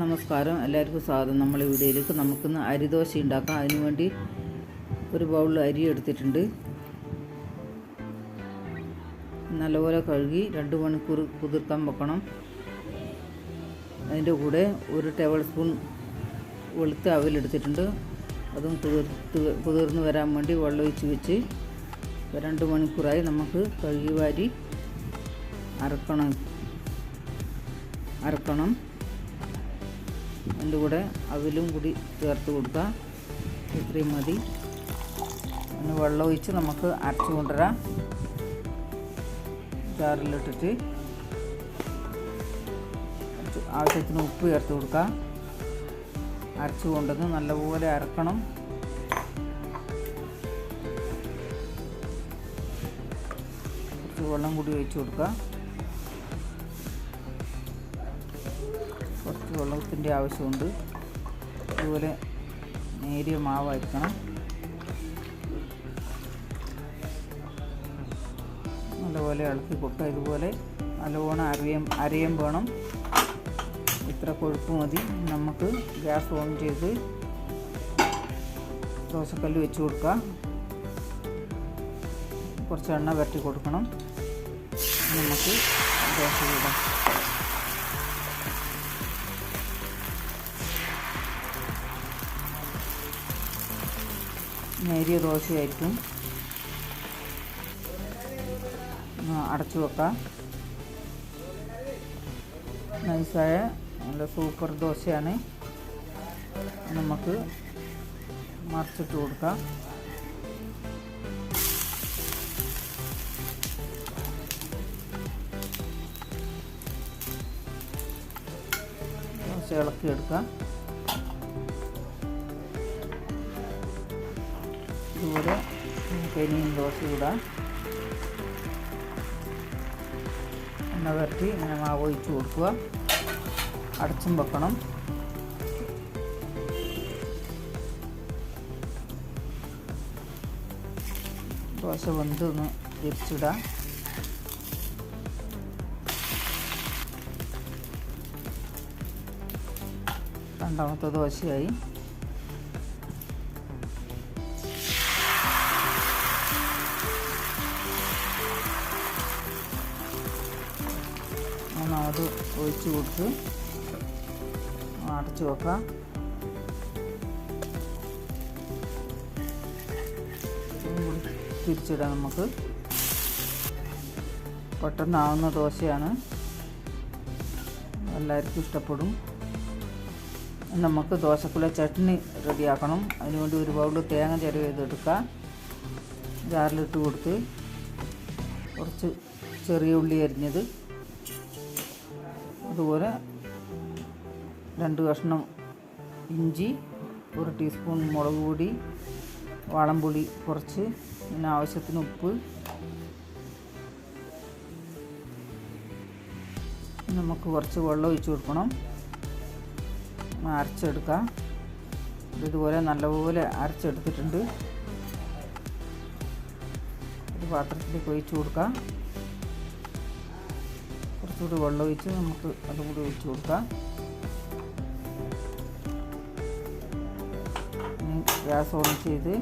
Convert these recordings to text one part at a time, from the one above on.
നമസ്കാരം. എല്ലാവർക്കും സ്വാഗതം. നമ്മളെ വീഡിയോയിലേക്ക് നമുക്കിന്ന് അരിദോശ ഉണ്ടാക്കാം. അതിനു വേണ്ടി ഒരു ബൗളിൽ അരി എടുത്തിട്ടുണ്ട്. നല്ലപോലെ കഴുകി രണ്ട് മണിക്കൂർ കുതിർക്കാൻ വെക്കണം. അതിന്റെ കൂടെ ഒരു ടേബിൾ സ്പൂൺ വെളുത്ത അവലെടുത്തിട്ടുണ്ട് അതും കുതിർത്ത് കുതിർന്ന് വരാൻ വേണ്ടി വെള്ളം ഒഴിച്ച് വെച്ച് രണ്ട് മണിക്കൂറായി നമുക്ക് കഴുകി വാരി അരക്കണം. അരക്കണം. അതിന്റെ കൂടെ അവിലും കൂടി ചേർത്ത് കൊടുക്കുക. ഇത്രയും മതി. പിന്നെ വെള്ളം ഒഴിച്ച് നമുക്ക് അരച്ച് കൊണ്ടുവരാം. ജാറിലിട്ടിട്ട്. ആവശ്യത്തിന് ഉപ്പ് ചേർത്ത് കൊടുക്കുക. അരച്ച് കൊണ്ടുവന്ന് നല്ലപോലെ അരക്കണം. വെള്ളം കൂടി ഒഴിച്ച് കൊടുക്കുക. കുറച്ച് വെള്ളത്തിന്റെ ആവശ്യമുണ്ട്. അതുപോലെ നേരിയ മാവായിരിക്കണം. നല്ലപോലെ ഇളക്കി കൊടുക്കുക ഇതുപോലെ നല്ലവണ്ണം അരയം അരിയം വേണം. ഇത്ര കൊഴുപ്പ് മതി. നമുക്ക് ഗ്യാസ് ഓൺ ചെയ്ത് ദോശക്കല്ല് വെച്ച് കൊടുക്കുക കുറച്ച് എണ്ണ വരട്ടി കൊടുക്കണം. നമുക്ക് ദോശ ഇടാം. നേരിയ ദോശയായിരിക്കും. അടച്ചു വെക്കാം. നൈസായ നല്ല സൂപ്പർ ദോശയാണ്. നമുക്ക് മറിച്ചിട്ട് കൊടുക്കാം. ദോശ ഇളക്കിയെടുക്കാം. ഇതുപോലെ ഇനിയും ദോശ ഇടാം എണ്ണ വരട്ടി ഇങ്ങനെ മാവ് ഒഴിച്ച് കൊടുക്കുക. അടച്ചും വെക്കണം. ദോശ വെന്ത് ഒന്ന് തിരിച്ചിടാം രണ്ടാമത്തെ ദോശയായി. മൂന്നാമത് ഒഴിച്ച് കൊടുത്ത് അടച്ചു വെക്കാം. തിരിച്ചിടാം നമുക്ക്. പെട്ടെന്നാവുന്ന ദോശയാണ്. എല്ലാവർക്കും ഇഷ്ടപ്പെടും. നമുക്ക് ദോശക്കുള്ള ചട്നി റെഡിയാക്കണം. അതിനുവേണ്ടി ഒരു ബൗളിൽ തേങ്ങ ചിരവ് ചെയ്തെടുക്കുക ജാറിലിട്ട് കൊടുത്ത് കുറച്ച് ചെറിയ ഉള്ളി അരിഞ്ഞത് അതുപോലെ രണ്ട് കഷ്ണം ഇഞ്ചി ഒരു ടീസ്പൂൺ മുളക് പൊടി വാളംപൊടി കുറച്ച് പിന്നെ ആവശ്യത്തിന് ഉപ്പ്. നമുക്ക് കുറച്ച് വെള്ളം ഒഴിച്ച് കൊടുക്കണം. അരച്ചെടുക്കാം. ഇതുപോലെ നല്ലപോലെ അരച്ചെടുത്തിട്ടുണ്ട്. ഒരു പാത്രത്തിലേക്ക് ഒഴിച്ച് കൊടുക്കാം. കുറച്ചുകൂടി വെള്ളം ഒഴിച്ച് നമുക്ക് അതും കൂടി ഒഴിച്ച് കൊടുക്കാം. ഗ്യാസ് ഓൺ ചെയ്ത്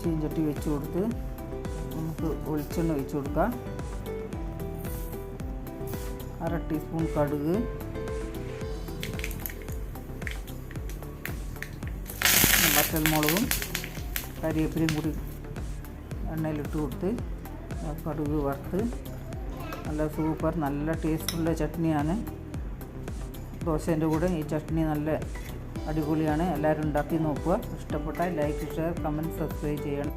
ചീഞ്ചട്ടി വെച്ച് കൊടുത്ത് നമുക്ക് വെളിച്ചെണ്ണ ഒഴിച്ച് കൊടുക്കാം. അര ടീസ്പൂൺ കടുക്. വറ്റൽമുളകും കരിവേപ്പിലയും കൂടി എണ്ണയിലിട്ട് കൊടുത്ത് കടുക് വറുത്ത്. നല്ല സൂപ്പർ നല്ല ടേസ്റ്റുള്ള ചട്നിയാണ്. ദോശേന്റെ കൂടെ ഈ ചട്നി നല്ല അടിപൊളിയാണ്. എല്ലാവരും ഉണ്ടാക്കി നോക്കുക. ഇഷ്ടപ്പെട്ടാൽ ലൈക്ക് ഷെയർ കമന്റ് സബ്സ്ക്രൈബ് ചെയ്യണം.